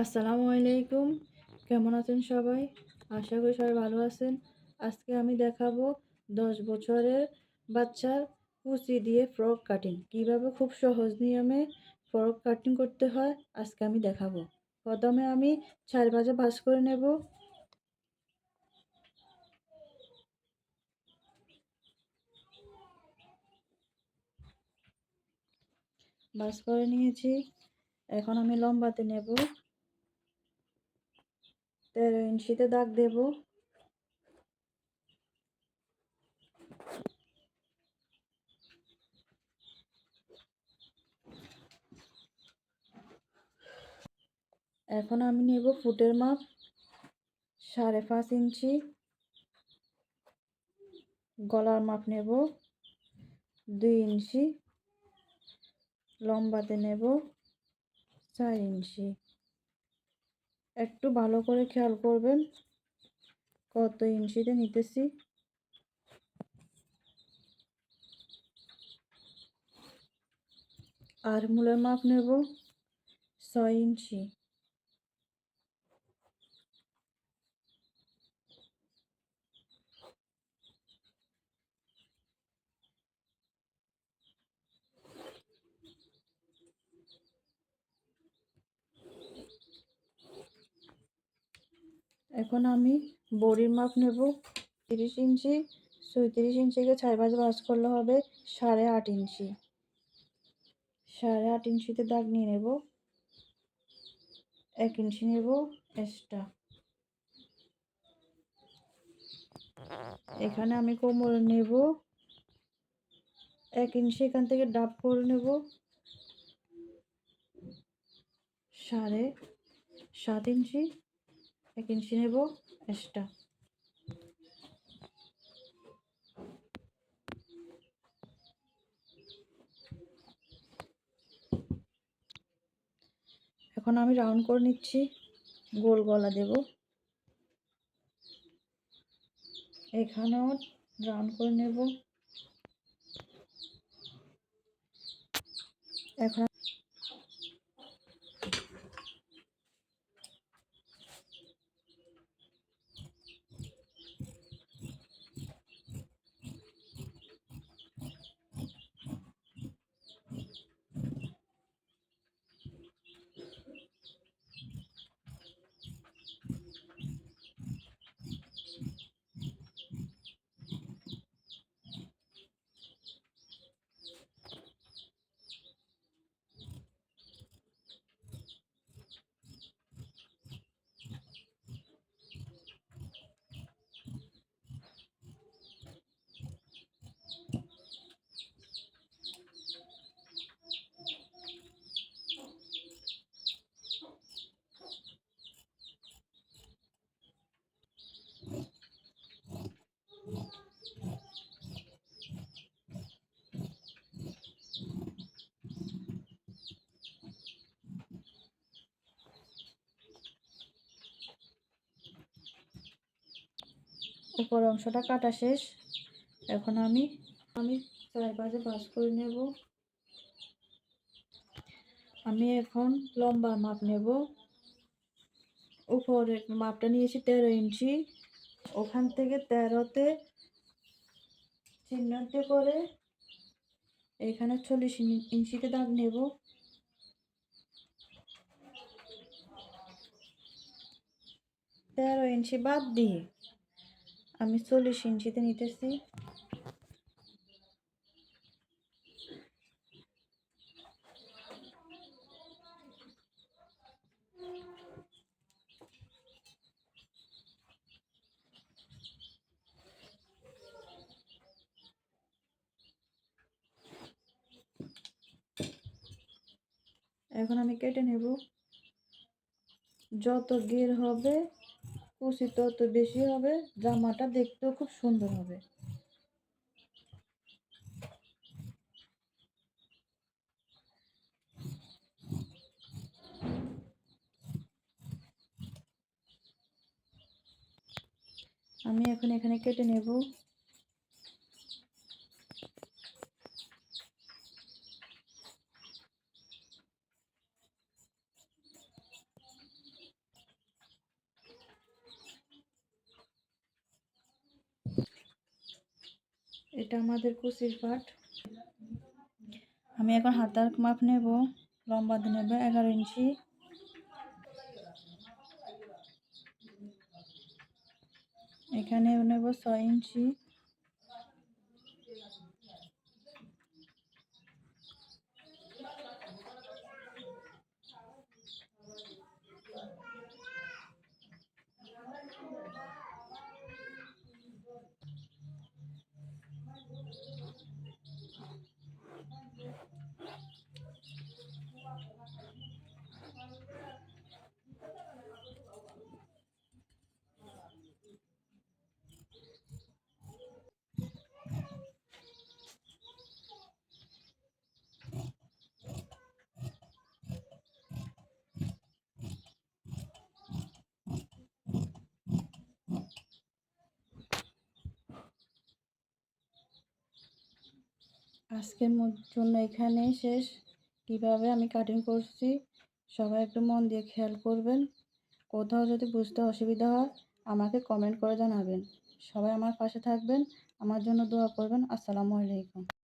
আসসালামু আলাইকুম। কেমন আছেন সবাই? আশা করি সবাই ভালো আছেন। আজকে আমি দেখাবো দশ বছরের বাচ্চার কুচি দিয়ে ফ্রক কাটিং। কীভাবে খুব সহজ নিয়মে ফ্রক কাটিং করতে হয়, আজকে আমি দেখাবো। প্রথমে আমি চার ভাজে ভাজ করে নেব। ভাজ করে নিয়েছি। এখন আমি লম্বাতে নেব। তেরো ইঞ্চিতে দাগ দেব। এখন আমি নেব ফুটের মাপ, সাড়ে পাঁচ ইঞ্চি। গলার মাপ নেব দুই ইঞ্চি। লম্বাতে নেব চার ইঞ্চি। একটু ভালো করে খেয়াল করবেন। কত ইঞ্চিতে নিতেছি? আর মূলের মাপ নেব? ছয় ইঞ্চি। এখন আমি বড়ির মাপ নেব। তিরিশ ইঞ্চি সৈত্রিশ ইঞ্চিকে চার ভাজ ভাজ করলে হবে সাড়ে আট ইঞ্চি। সাড়ে আট ইঞ্চিতে দাগ নিয়ে নেব। এক ইঞ্চি নেব এক্সট্রা। এখানে আমি কোমর নেব। এক ইঞ্চি এখান থেকে ডাব করে নেব। সাড়ে সাত ইঞ্চি। এক ইঞ্চি নেব এক্সট্রা এখন আমি রাউন্ড করে নিচ্ছি, গোল গলা দেব। এখানেও রাউন্ড করে নেব। এখন উপর অংশটা কাটা শেষ। এখন আমি আমি চারপাশে পাশ করে নেব। আমি এখন লম্বা মাপ নেব। উপরের মাপটা নিয়েছি তেরো ইঞ্চি। ওখান থেকে তেরোতে চিহ্নিত করে এখানে চল্লিশ ইঞ্চিতে দাগ নেব। তেরো ইঞ্চি বাদ দিয়ে আমি চল্লিশ ইঞ্চিতে নিতেছি। এখন আমি কেটে নেব। যত গের হবে কুচি তত বেশি হবে জামাটা দেখতেও খুব সুন্দর হবে। আমি এখন এখানে কেটে নেব। এটা আমাদের কুচির পাট। আমি এখন হাতার মাপ নেব, লম্বা নেব এগারো ইঞ্চি। এখানে নেব ছয় ইঞ্চি। আজকের জন্য এখানেই শেষ। কীভাবে আমি কাটিং করছি, সবাই একটু মন দিয়ে খেয়াল করবেন। কোথাও যদি বুঝতে অসুবিধা হয়, আমাকে কমেন্ট করে জানাবেন। সবাই আমার পাশে থাকবেন। আমার জন্য দোয়া করবেন। আসসালামু আলাইকুম।